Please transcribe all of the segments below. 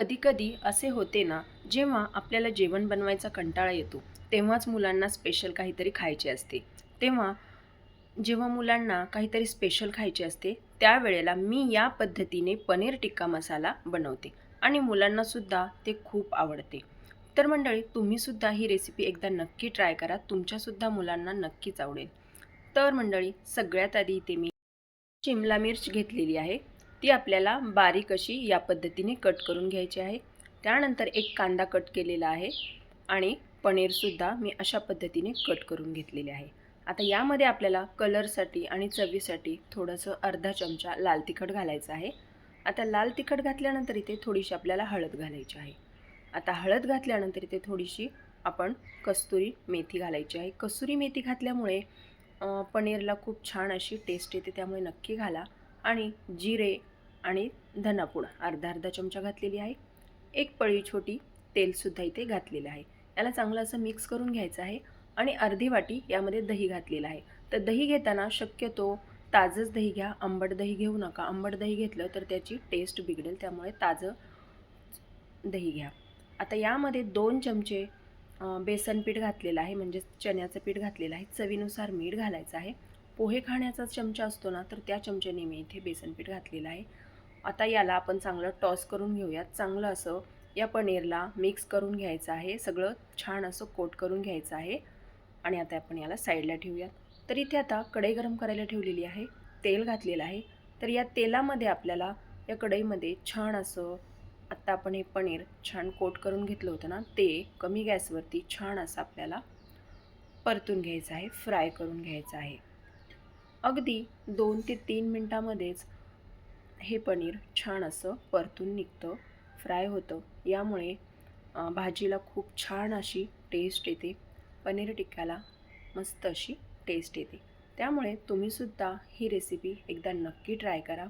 कधीकधी असे होते ना जेव्हा आपल्याला जेवण बनवायचा कंटाळा येतो तेव्हाच मुलांना स्पेशल काहीतरी खायचे असते. तेव्हा जेव्हा मुलांना काहीतरी स्पेशल खायचे असते त्यावेळेला मी या पद्धतीने पनीर टिक्का मसाला बनवते आणि मुलांनासुद्धा ते खूप आवडते. तर मंडळी तुम्हीसुद्धा ही रेसिपी एकदा नक्की ट्राय करा तुमच्यासुद्धा मुलांना नक्कीच आवडेल. तर मंडळी सगळ्यात आधी इथे मी शिमला मिर्च घेतलेली आहे. ती आपल्याला बारीक अशी या पद्धतीने कट करून घ्यायची आहे. त्यानंतर एक कांदा कट केलेला आहे आणि पनीरसुद्धा मी अशा पद्धतीने कट करून घेतलेले आहे. आता यामध्ये आपल्याला कलरसाठी आणि चवीसाठी थोडंसं अर्धा चमचा लाल तिखट घालायचं आहे. आता लाल तिखट घातल्यानंतर इथे थोडीशी आपल्याला हळद घालायची आहे. आता हळद घातल्यानंतर इथे थोडीशी आपण कस्तुरी मेथी घालायची आहे. कसुरी मेथी घातल्यामुळे पनीरला खूप छान अशी टेस्ट येते त्यामुळे नक्की घाला. आणि जिरे आणि धनापूड. अर्धा अर्धा चमचा घातलेली आहे. एक पळी छोटी तेलसुद्धा इथे घातलेलं आहे. याला चांगलं असं मिक्स करून घ्यायचं आहे आणि अर्धी वाटी यामध्ये दही घातलेलं आहे. तर दही घेताना शक्यतो ताजंच दही घ्या. आंबट दही घेऊ नका. आंबट दही घेतलं तर त्याची टेस्ट बिघडेल. त्यामुळे ताजं दही घ्या. आता यामध्ये दोन चमचे बेसन पीठ घातलेलं आहे. म्हणजे चण्याचं पीठ घातलेलं आहे. चवीनुसार मीठ घालायचं आहे. पोहे खाण्याचा चमचा असतो ना तर त्या चमच्याने मी इथे बेसन पीठ घातलेलं आहे. आता याला आपण चांगलं टॉस करून घेऊयात. चांगलं असं या पनीरला मिक्स करून घ्यायचं आहे. सगळं छान असं कोट करून घ्यायचं आहे. आणि आता आपण याला साईडला ठेवूयात. तर इथे आता कढई गरम करायला ठेवलेली आहे. तेल घातलेलं आहे. तर या तेलामध्ये आपल्याला या कढईमध्ये छान असं आत्ता आपण हे पनीर छान कोट करून घेतलं होतं ना ते कमी गॅसवरती छान असं आपल्याला परतून घ्यायचं आहे. फ्राय करून घ्यायचं आहे. अगदी दोन ते तीन मिनटामध्येच हे पनीर छान असं परतून निघतं फ्राय होतं. यामुळे भाजीला खूप छान अशी टेस्ट येते. पनीर टिक्क्याला मस्त अशी टेस्ट येते. त्यामुळे तुम्हीसुद्धा ही रेसिपी एकदा नक्की ट्राय करा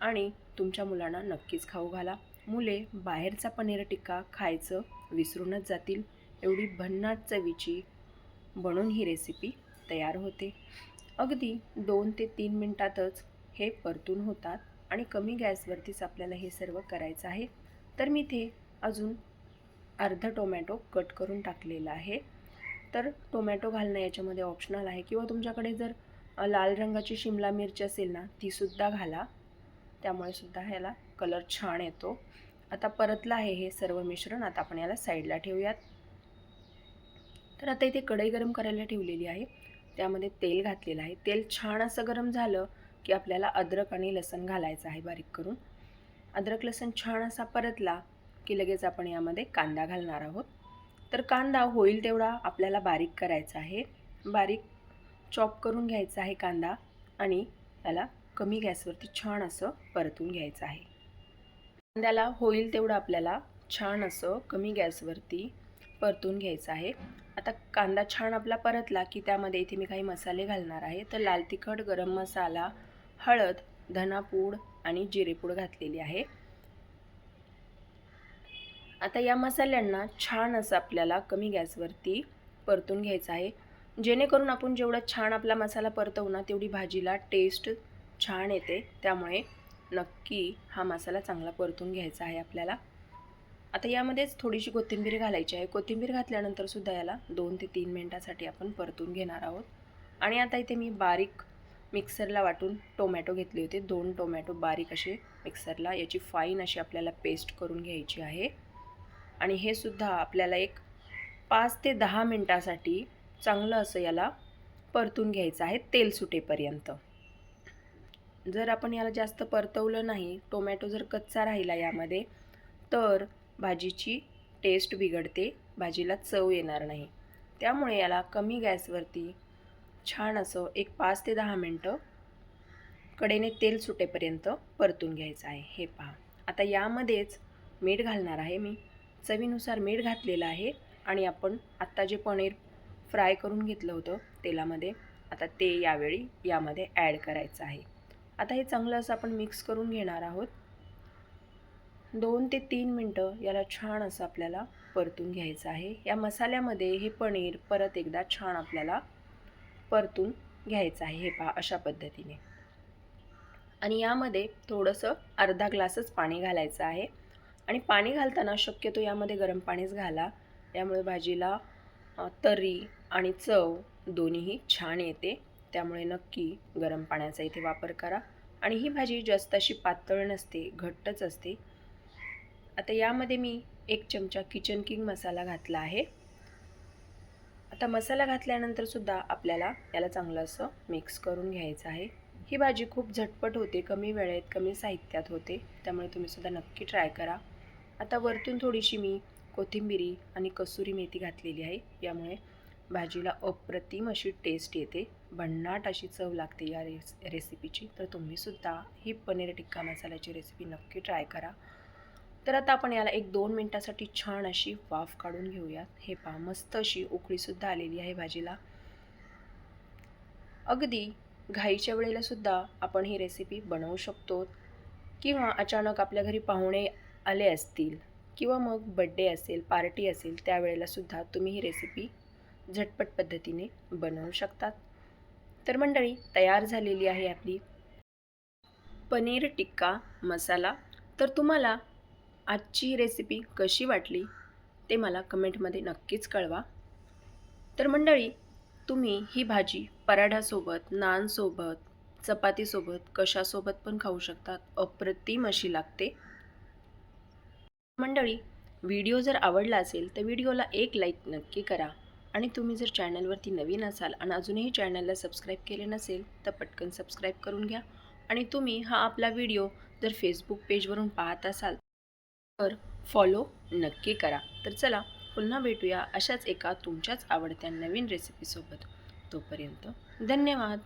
आणि तुमच्या मुलांना नक्कीच खाऊ घाला. मुले बाहेरचा पनीर टिक्का खायचं विसरूनच जातील. एवढी भन्नाट चवीची बनून ही रेसिपी तयार होते. अगदी दोन ते तीन मिनटातच हे परतून होतात आणि कमी गॅसवरतीच आपल्याला हे सर्व करायचं आहे. तर मी इथे अजून अर्धा टोमॅटो कट करून टाकलेला आहे. तर टोमॅटो घालणं याच्यामध्ये ऑप्शनल आहे किंवा तुमच्याकडे जर लाल रंगाची शिमला मिरची असेल ना तीसुद्धा घाला. त्यामुळे सुद्धा ह्याला कलर छान येतो. आता परतलं आहे हे सर्व मिश्रण आता आपण याला साईडला ठेवूयात. तर आता इथे कढई गरम करायला ठेवलेली आहे. त्यामध्ये तेल घातलेलं आहे. तेल छान असं गरम झालं की आपल्याला अद्रक आणि लसण घालायचं आहे बारीक करून. अद्रक लसण छान असा परतला की लगेच आपण यामध्ये कांदा घालणार आहोत. तर कांदा होईल तेवढा आपल्याला बारीक करायचा आहे. बारीक चॉप करून घ्यायचा आहे कांदा आणि त्याला कमी गॅसवरती छान असं परतून घ्यायचं आहे. कांद्याला होईल तेवढं आपल्याला छान असं कमी गॅसवरती परतून घ्यायचं आहे. आता कांदा छान आपला परतला की त्यामध्ये इथे मी काही मसाले घालणार आहे. तर लाल तिखट गरम मसाला हळद धनापूड आणि जिरेपूड घातलेली आहे. आता या मसाल्यांना छान असं आपल्याला कमी गॅसवरती परतून घ्यायचं आहे. जेणेकरून आपण जेवढा छान आपला मसाला परतवू ना तेवढी भाजीला टेस्ट छान येते. त्यामुळे नक्की हा मसाला चांगला परतून घ्यायचा आहे आपल्याला. आता यामध्येच थोडीशी कोथिंबीर घालायची आहे. कोथिंबीर घातल्यानंतर सुद्धा याला दोन ते तीन मिनटासाठी आपण परतून घेणार आहोत. आणि आता इथे मी बारीक मिक्सरला वाटून टोमॅटो घेतले होते. दोन टोमॅटो बारीक असे मिक्सरला. याची फाईन अशी आपल्याला पेस्ट करून घ्यायची आहे. आणि हे सुद्धा आपल्याला एक पाच ते दहा मिनटासाठी चांगलं असं याला परतून घ्यायचं आहे. तेल सुटेपर्यंत. जर आपण याला जास्त परतवलं नाही टोमॅटो जर कच्चा राहिला यामध्ये तर भाजीची टेस्ट बिघडते भाजीला चव येणार नाही. त्यामुळे याला कमी गॅसवरती छान असं एक पाच ते दहा मिनटं कडेने तेल सुटेपर्यंत परतून घ्यायचं आहे. हे पहा. आता यामध्येच मीठ घालणार आहे मी. चवीनुसार मीठ घातलेलं आहे आणि आपण आत्ता जे पनीर फ्राय करून घेतलं होतं तेलामध्ये आता ते यावेळी यामध्ये ॲड करायचं आहे. आता हे चांगलं असं आपण मिक्स करून घेणार आहोत. दोन ते तीन मिनटं याला छान असं आपल्याला परतून घ्यायचं आहे. या मसाल्यामध्ये हे पनीर परत एकदा छान आपल्याला परतून घ्यायचं आहे. हे पहा अशा पद्धतीने. आणि यामध्ये थोडंसं अर्धा ग्लासच पाणी घालायचं आहे. आणि पाणी घालताना शक्यतो यामध्ये गरम पाणीच घाला. यामुळे भाजीला तरी तर्री आणि चव दोन्हीही छान येते. त्यामुळे नक्की गरम पाण्याचा इथे वापर करा. आणि ही भाजी जास्त अशी पातळ नसते घट्टच असते. आता यामध्ये मी एक चमचा किचन किंग मसाला घातला आहे. आता मसाला घातल्यानंतरसुद्धा आपल्याला याला चांगलं असं मिक्स करून घ्यायचं आहे. ही भाजी खूप झटपट होते कमी वेळेत कमी साहित्यात होते त्यामुळे तुम्हीसुद्धा नक्की ट्राय करा. आता वरतून थोडीशी मी कोथिंबिरी आणि कसुरी मेथी घातलेली आहे यामुळे भाजीला अप्रतिम अशी टेस्ट येते. भन्नाट अशी चव लागते या रेस रेसिपीची तर तुम्हीसुद्धा ही पनीर टिक्का मसाल्याची रेसिपी नक्की ट्राय करा. तर आता आपण याला एक दोन मिनटासाठी छान अशी वाफ काढून घेऊयात. हे पहा मस्त अशी उकळीसुद्धा आलेली आहे भाजीला. अगदी घाईच्या वेळेला सुद्धा आपण ही रेसिपी बनवू शकतो किंवा अचानक आपल्या घरी पाहुणे आले असतील किंवा मग बड्डे असेल पार्टी असेल त्यावेळेला सुद्धा तुम्ही ही रेसिपी झटपट पद्धतीने बनवू शकतात. तर मंडळी तयार झालेली आहे आपली पनीर टिक्का मसाला. तर तुम्हाला आजची ही रेसिपी कशी वाटली ते मला कमेंटमध्ये नक्कीच कळवा. तर मंडळी तुम्ही ही भाजी पराठ्यासोबत नानसोबत चपातीसोबत कशासोबत पण खाऊ शकतात अप्रतिम अशी लागते. मंडळी व्हिडिओ जर आवडला असेल तर व्हिडिओला एक लाईक नक्की करा आणि तुम्ही जर चॅनलवरती नवीन असाल आणि अजूनही चॅनलला सबस्क्राईब केले नसेल तर पटकन सबस्क्राईब करून घ्या. आणि तुम्ही हा आपला व्हिडिओ जर फेसबुक पेजवरून पाहत असाल तर फॉलो नक्की करा. तर चला पुन्हा भेटूया अशाच एका तुमच्याच आवडत्या नवीन रेसिपीसोबत तोपर्यंत धन्यवाद.